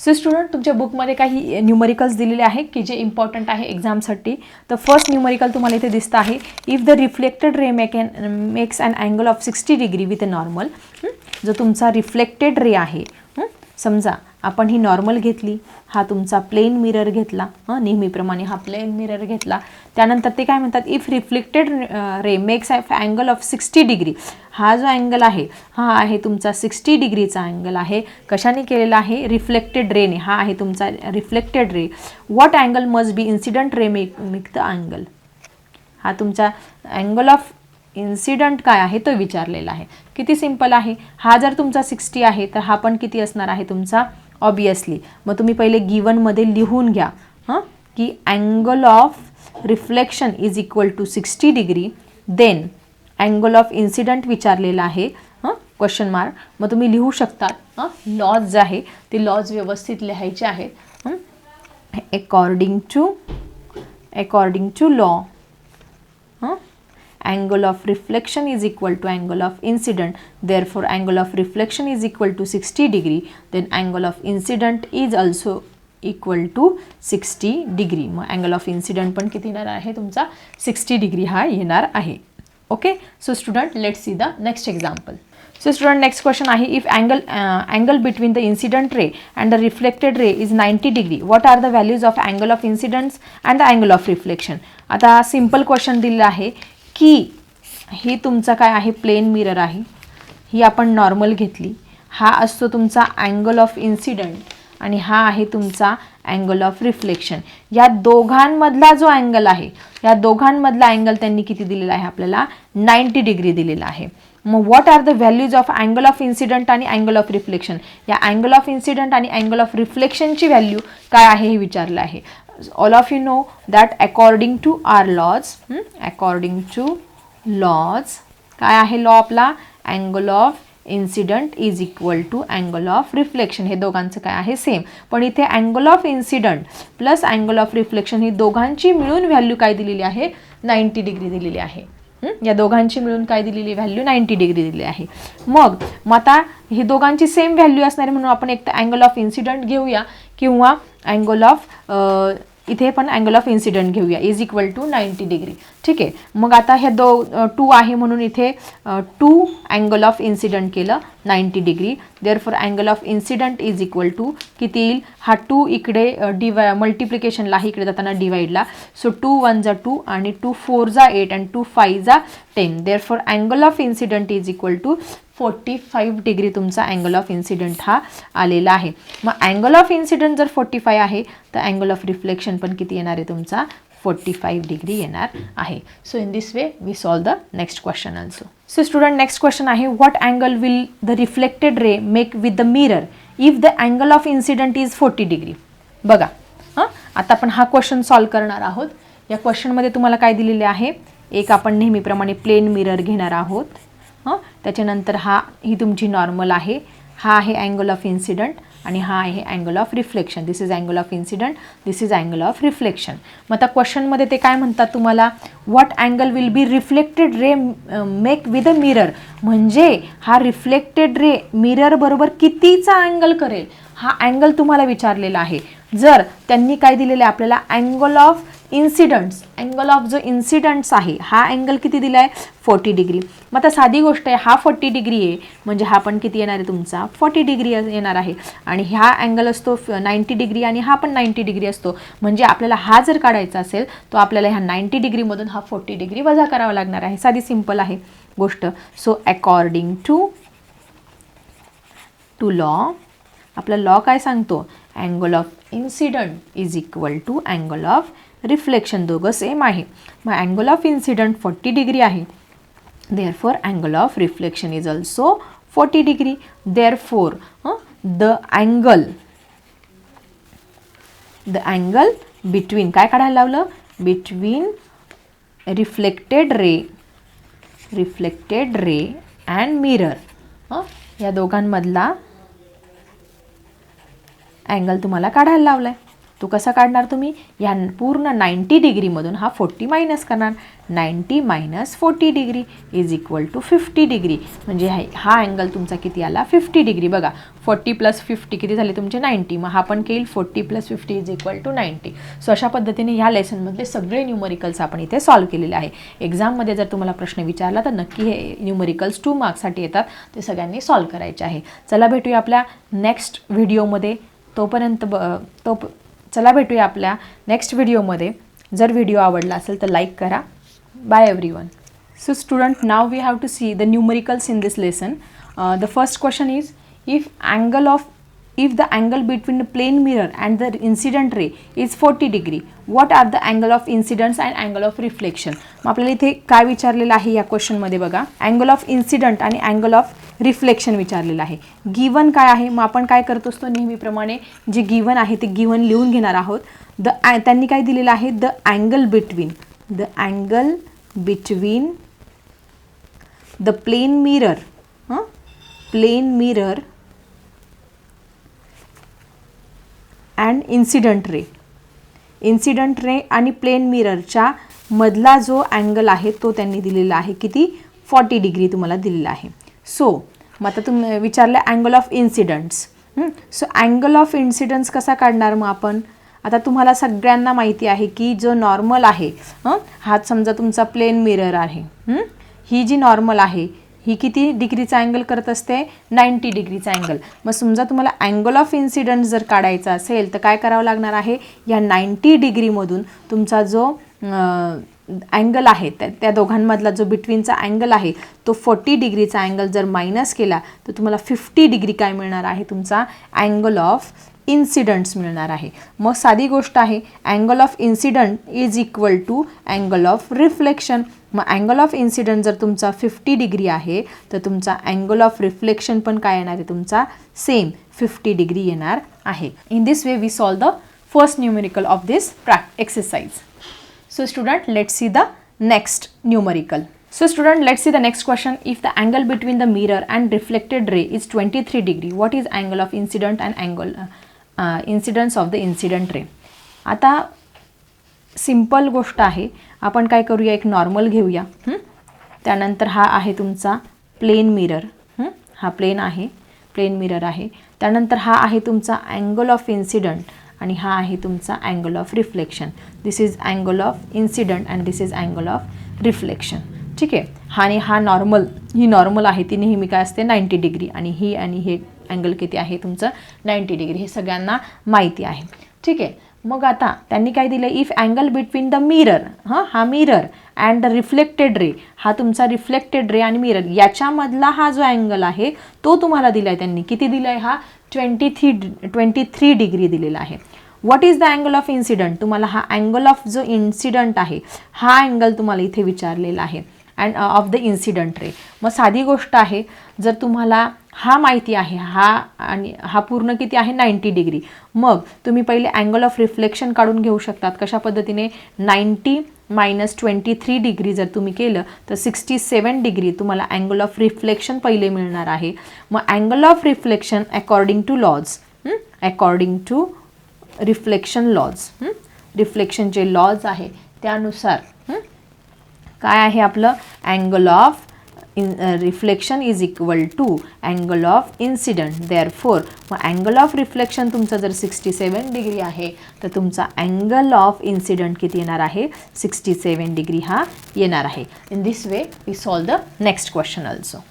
So student तुमच्या बुकमध्ये काही न्यूमरिकल्स दिलेले आहे की जे इम्पॉर्टंट आहे एक्झामसाठी तर फर्स्ट न्यूमरिकल तुम्हाला इथे दिसतं आहे. If the reflected ray make makes and angle of sixty degree with a normal जो तुमचा रिफ्लेक्टेड रे आहे समजा आपण ही नॉर्मल घेतली हा तुमचा प्लेन मिरर घेतला हां नेहमीप्रमाणे हा प्लेन मिरर घेतला त्यानंतर ते काय म्हणतात if reflected ray makes of angle of sixty degree हा जो अँगल आहे हा आहे तुमचा सिक्स्टी डिग्रीचा अँगल आहे कशाने केलेला आहे रिफ्लेक्टेड रेने हा आहे तुमचा reflected ray what angle must be incident ray make make the angle हा तुमचा अँगल ऑफ इन्सिडंट काय आहे तो विचारलेला आहे. किती सिंपल आहे? हा जर तुमचा सिक्स्टी आहे तर हा पण किती असणार आहे तुमचा? ऑबियसली मग तुम्ही पहिले गिवनमध्ये लिहून घ्या. हां? की angle of reflection is equal to sixty degree then angle of incident विचारलेला आहे. हां? क्वेश्चन मार्क मग तुम्ही लिहू शकतात. हां? लॉज जे आहे ते लॉज व्यवस्थित लिहायचे आहेत. According to according to law हां? Angle of reflection is equal to angle of incident. Therefore angle of reflection is equal to 60 degree. Then angle of incident is also equal to 60 degree. मग angle of incident पण किती येणार आहे? तुमचा 60 degree हा येणार आहे. Okay so student let see the next example so student next question आहे. If angle angle between the incident ray and the reflected ray is ninety degree what are the values of angle of incidents and the angle of reflection आता simple question दिलेलं आहे. की ही तुमचा काय आहे? Plane mirror आहे. ही आपण normal घेतली. हा असतो तुमचा अँगल ऑफ इन्सिडंट आणि हा आहे तुमचा अँगल ऑफ रिफ्लेक्शन या दोघांमधला जो अँगल आहे या दोघांमधला अँगल त्यांनी किती दिलेला आहे? आपल्याला नाईन्टी डिग्री दिलेला आहे. मग what are the values of angle of incident आणि अँगल ऑफ रिफ्लेक्शन या अँगल ऑफ इन्सिडंट आणि अँगल ऑफ रिफ्लेक्शनची व्हॅल्यू काय आहे हे विचारलं आहे. All of you know that according to our laws according to laws काय आहे लॉ आपला? Angle of incident is equal to angle of reflection हे दोघांचं काय आहे? सेम पण इथे angle of incident plus angle of reflection ही दोघांची मिळून व्हॅल्यू काय दिलेली आहे? नाईन्टी डिग्री दिलेली आहे. या दोघांची मिळून काय दिलेली व्हॅल्यू नाईन्टी डिग्री दिली आहे. मग मग आता ही दोघांची सेम व्हॅल्यू असणार म्हणून आपण एक तर अँगल ऑफ इन्सिडंट घेऊया किंवा अँगल ऑफ इथे पण अँगल ऑफ इन्सिडंट घेऊया. Is equal to ninety degree ठीक आहे. मग आता ह्या दो टू आहे म्हणून इथे टू अँगल ऑफ इन्सिडंट केलं ninety degree therefore angle of incident is equal to किती येईल? हा टू इकडे डिवाय मल्टिप्लिकेशनला इकडे जाताना डिवाईडला सो टू वन जा टू आणि टू फोर जा एट अँड टू फाईव्ह जा ten therefore angle of incident is equal to forty five degree तुमचा अँगल ऑफ इन्सिडंट हा आलेला आहे. मग अँगल ऑफ इन्सिडंट जर फोर्टी फाय आहे तर अँगल ऑफ रिफ्लेक्शन पण किती येणार आहे तुमचा? फोर्टी फाईव्ह डिग्री येणार आहे. So in this way we solve the next question also so student next question आहे what angle will the reflected ray make with the mirror if the angle of incident is forty degree बघा हां? आता आपण हा question solve करणार आहोत. या क्वेश्चनमध्ये तुम्हाला काय दिलेले आहे? एक आपण नेहमीप्रमाणे प्लेन मिरर घेणार आहोत. हां? त्याच्यानंतर हा ही तुमची नॉर्मल आहे. हा आहे अँगल ऑफ इन्सिडंट आणि हा आहे angle of reflection this is angle of incident this is angle of reflection मग आता क्वेश्चनमध्ये ते काय म्हणतात तुम्हाला? What angle will be reflected ray make with a mirror म्हणजे हा रिफ्लेक्टेड रे मिरर बरोबर कितीचा अँगल करेल? हा अँगल तुम्हाला विचारलेला आहे. जर त्यांनी काय दिलेलं आहे? आपल्याला angle of incidents angle of जो इन्सिडंट्स आहे हा अँगल किती दिला आहे फोर्टी डिग्री मग आता साधी गोष्ट आहे हा फोर्टी डिग्री आहे म्हणजे हा पण किती येणार आहे तुमचा? फोर्टी डिग्री येणार आहे. आणि ह्या अँगल असतो नाईन्टी डिग्री आणि हा पण नाईन्टी डिग्री असतो. म्हणजे आपल्याला हा जर काढायचा असेल तो आपल्याला ह्या नाईन्टी डिग्रीमधून हा फोर्टी डिग्री वजा करावा लागणार आहे. साधी सिंपल आहे गोष्ट. So according to to law आपला लॉ काय सांगतो? Angle of incident is equal to angle of reflection दोघं सेम आहे. मग angle of incident forty degree आहे. Therefore angle of reflection is also forty degree therefore the angle the angle between काय काढायला लावलं? Between reflected ray reflected ray and mirror हां या दोघांमधला अँगल तुम्हाला काढायला लावला आहे तो कसा काढणार तुम्ही? या पूर्ण नाईंटी डिग्रीमधून हा फोर्टी मायनस करणार. Ninety minus forty degree is equal to fifty degree म्हणजे हा हा अँगल तुमचा किती आला? फिफ्टी डिग्री बघा फोर्टी प्लस फिफ्टी किती झाले तुमचे? नाईंटी मग हा पण केईल forty plus fifty is equal to ninety so अशा पद्धतीने ह्या लेसनमधले सगळे न्यूमरिकल्स आपण इथे सॉल्व केलेले आहे. एक्झाममध्ये जर तुम्हाला प्रश्न विचारला तर नक्की हे न्यूमरिकल्स टू मार्क्ससाठी येतात. ते सगळ्यांनी सॉल्व करायचे आहे. चला भेटूया आपल्या नेक्स्ट व्हिडिओमध्ये तोपर्यंत ब तो चला भेटूया आपल्या नेक्स्ट व्हिडिओमध्ये जर व्हिडिओ आवडला असेल तर लाईक करा. Bye everyone so student now we have to see the numericals in this lesson the first question is if angle of if the angle between the plane mirror and the incident ray is forty degree what are the angle of incidents and angle of reflection मग आपल्याला इथे काय विचारलेलं आहे या क्वेश्चनमध्ये बघा. Angle of incident आणि अँगल ऑफ रिफ्लेक्शन विचारलेलं आहे. गिवन काय आहे? मग आपण काय करत असतो नेहमीप्रमाणे? जे गिवन आहे ते गिवन लिहून घेणार आहोत. द त्यांनी काय दिलेलं आहे? The angle between. The angle between the plane mirror. हां? Plane mirror and incident ray. Incident ray आणि प्लेन मिररच्या मधला जो अँगल आहे तो त्यांनी दिलेला आहे किती? फॉर्टी डिग्री तुम्हाला दिलेला आहे. सो मग आता तुम्ही विचारलं angle of incidents so angle of incidence कसा काढणार मग आपण? आता तुम्हाला सगळ्यांना माहिती आहे की जो नॉर्मल आहे हं? हा समजा तुमचा प्लेन मिरर आहे. ही? जी नॉर्मल आहे ही किती डिग्रीचा अँगल करत असते? नाईंटी डिग्रीचा अँगल मग समजा तुम्हाला अँगल ऑफ इन्सिडंट जर काढायचा असेल तर काय करावं लागणार आहे? या नाईंटी डिग्रीमधून तुमचा जो अँगल आहे त्या त्या दोघांमधला जो बिटवीनचा अँगल आहे तो फोर्टी डिग्रीचा अँगल जर मायनस केला तर तुम्हाला फिफ्टी डिग्री काय मिळणार आहे? तुमचा अँगल ऑफ इन्सिडंट्स मिळणार आहे. मग साधी गोष्ट आहे angle of incident is equal to angle of reflection मग अँगल ऑफ इन्सिडंट जर तुमचा फिफ्टी डिग्री आहे तर तुमचा अँगल ऑफ रिफ्लेक्शन पण काय येणार आहे? तुमचा सेम फिफ्टी डिग्री येणार आहे. In this way we solve the first numerical of this practice exercise So student, let's see the next numerical. So student, let's see the next question. If the angle between the mirror and reflected ray is 23 degree, what is angle of incident and angle uh, uh, incidence of the incident ray? आता simple गोष्ट आहे आपण काय करूया एक normal घेऊया हं? त्यानंतर हा आहे तुमचा प्लेन मिरर हा प्लेन आहे प्लेन मिरर आहे त्यानंतर हा आहे तुमचा अँगल ऑफ इन्सिडंट आणि हा आहे तुमचा angle of reflection this is angle of incident and this is angle of reflection ठीक आहे? हा आणि हा नॉर्मल ही नॉर्मल आहे ती नेहमी काय असते? नाईंटी डिग्री आणि ही आणि हे अँगल किती आहे? तुमचं नाईंटी डिग्री हे सगळ्यांना माहिती आहे. ठीक आहे? मग आता त्यांनी काय दिलं? If angle between the mirror हां? हा mirror and the reflected ray हा तुमचा रिफ्लेक्टेड रे आणि मिरर याच्यामधला हा जो अँगल आहे तो तुम्हाला दिला आहे त्यांनी. किती दिला आहे हा? Twenty three twenty three degree दिलेला आहे. What is the angle of incident तुम्हाला हा अँगल ऑफ जो इन्सिडंट आहे हा अँगल तुम्हाला इथे विचारलेला आहे. And of the incident ray मग साधी गोष्ट आहे जर तुम्हाला हा माहिती आहे हा आणि हा पूर्ण किती आहे? नाईंटी डिग्री मग तुम्ही पहिले अँगल ऑफ रिफ्लेक्शन काढून घेऊ शकतात. कशा पद्धतीने? Ninety minus twenty three degree जर तुम्ही केलं तर सिक्स्टी सेवन डिग्री तुम्हाला अँगल ऑफ रिफ्लेक्शन पहिले मिळणार आहे. मग angle of reflection according to laws according to reflection laws reflection जे लॉज आहे त्यानुसार काय आहे आपलं? Angle of in reflection is equal to angle of incident therefore मग अँगल ऑफ रिफ्लेक्शन तुमचं जर सिक्स्टी सेवन डिग्री आहे तर तुमचा अँगल ऑफ इन्सिडंट किती येणार आहे? सिक्स्टी सेवन डिग्री हा येणार आहे. In this way we solve the next question also